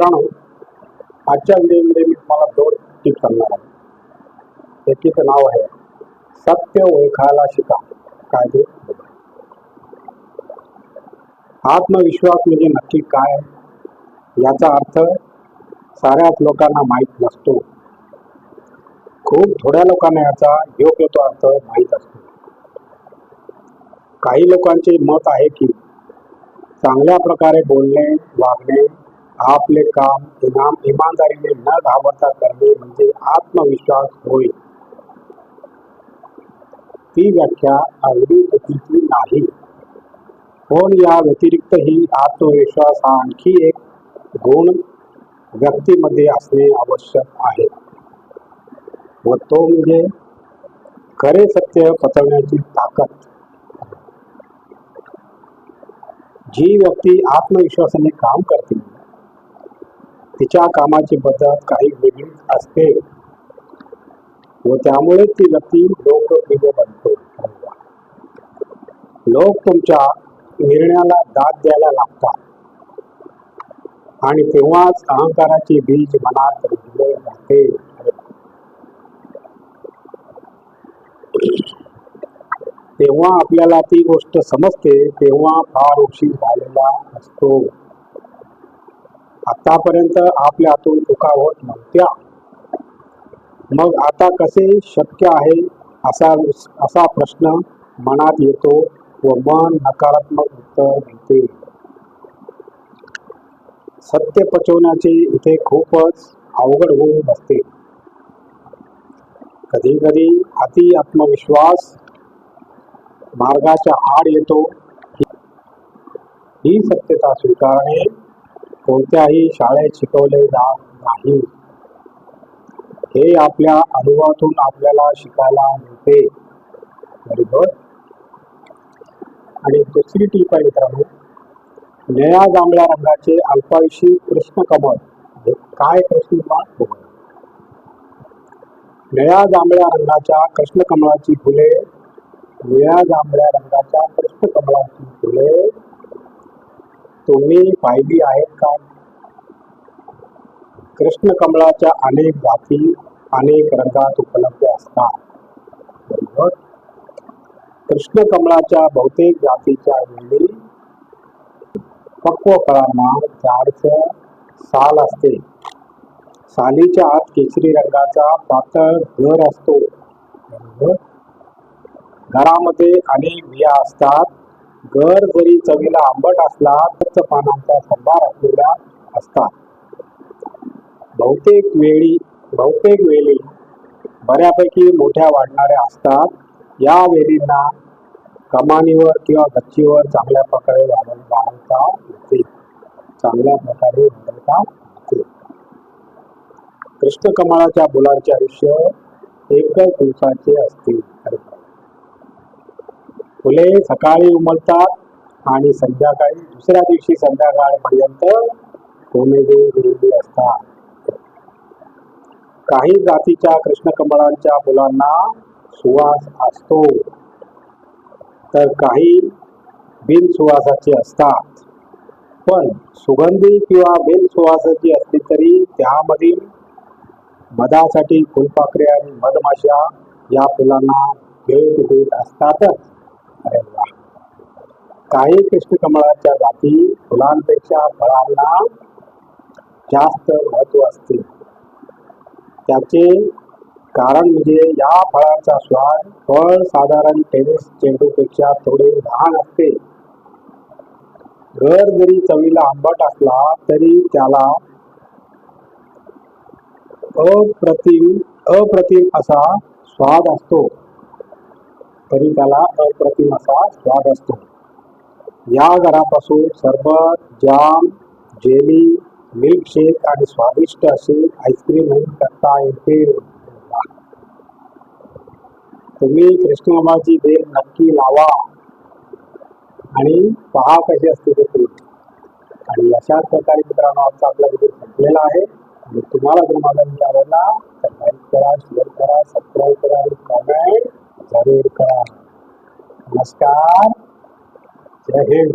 मित्रांनो आजच्या व्हिडिओमध्ये मी तुम्हाला दोन टिप्स सांगणार आहे. एकीचं नाव आहे सत्य ओळखायला शिका काय आत्मविश्वास म्हणजे नक्की काय? याचा अर्थ साऱ्याच लोकांना माहीत नसतो. खूप थोड्या लोकांना याचा योग्य तो अर्थ माहीत असतो. काही लोकांचे मत आहे की चांगल्या प्रकारे बोलणे वागणे आपले काम इनाम इमानदारीने न घाबरता करणे म्हणजे आत्मविश्वास होय. ती व्याख्या अगदी चुकीची नाही. पण या व्यतिरिक्तही आत्मविश्वास हा आणखी एक गुण व्यक्तीमध्ये असणे आवश्यक आहे. व तो म्हणजे खरे सत्य पचवण्याची ताकद. जी व्यक्ती आत्मविश्वासाने काम करते तिच्या कामाची पद्धत काही वेगळी असते. व त्यामुळे ती व्यक्ती लोकप्रिय बनते लोक तुमच्या निर्णयाला दाद द्यायला लागतात. आणि तेव्हाच अहंकाराचे बीज मनात रुजले जाते. तेव्हा आपल्याला ती गोष्ट समजते तेव्हा फार उशीर झालेला असतो. आतापर्यंत आपल्या हातून चुका होत नव्हत्या. मग आता कसे शक्य आहे असा असा प्रश्न मनात येतो व मन नकारात्मक उत्तर देते. सत्य पचवण्याचे इथे खूपच अवघड होऊन बसते. कधी कधी अति आत्मविश्वास मार्गाच्या आड येतो. ही सत्यता स्वीकारणे कोणत्याही शाळेत शिकवले जात नाही. हे आपल्या अनुभवातून आपल्याला शिकायला मिळते. बरोबर आणि दुसरी टीप आहे मित्रांनो निळ्या जांभळ्या रंगाचे अल्पायुषी कृष्ण कमळ. काय कृष्ण कमळ निळ्या जांभळ्या रंगाच्या कृष्ण कमळाची फुले निळ्या जांभळ्या रंगाच्या कृष्ण कमळाची फुले तुम्ही पाहिली आहेत का? कृष्ण कमळाच्या अनेक जाती अनेक रंगात उपलब्ध असतात. बरोबर? कृष्ण कमळाच्या बहुतेक जातीच्या वेळी पक्व फळांना जाडसर साल असते. सालीच्या आत केशरी रंगाचा पातळ घर असतो. बरोबर? घरामध्ये अनेक बिया असतात. घर जरी चवीला आंबट असला तर पानांचा संभार असलेला असतात. बहुतेक वेळी बहुतेक वेळी बऱ्यापैकी मोठ्या वाढणाऱ्या असतात. या वेलींना कमानीवर किंवा गच्चीवर चांगल्या प्रकारे वाढव वाढवता येते. चांगल्या प्रकारे वाढवता येते. कृष्ण कमळाच्या मुलांचे आयुष्य एकच दिवसाचे असते. फुले सकाळी उमलतात आणि संध्याकाळी दुसऱ्या दिवशी संध्याकाळपर्यंत कोमेजून असतात. काही जातीच्या कृष्णकमळांच्या फुलांना सुवास असतो. तर काही बिनसुवासाचे असतात. पण सुगंधी किंवा बिनसुवासाची असली तरी त्यामधील मधासाठी फुलपाखरे आणि मधमाशा या फुलांना भेट देत असतातच. काही कृष्ण कमळाच्या जाती फुलांपेक्षा फळांना जास्त महत्त्व असते. त्याचे कारण म्हणजे या फळाचा स्वाद फळ साधारण टेनिस चेंडूपेक्षा थोडे लहान असते. घर जरी चवीला आंबट असला तरी त्याला अप्रतिम अप्रतिम असा स्वाद असतो. तरी त्याला अप्रतिम असा स्वाद असतो. या घरापासून सरबत जाम जेली मिल्कशेक आणि स्वादिष्ट असे आईस्क्रीमही करता येते. तुम्ही कृष्णमाची बेल नक्की लावा आणि पहा कशी असते ते आणि अशाच प्रकारे मित्रांनो आजचा आपला व्हिडिओ संपलेला आहे. आणि तुम्हाला जर माझा विचारायला तर लाईक करा शेअर करा सबस्क्राईब करा आणि कमेंट જરૂર કરો નમસ્કાર જય હિન્દ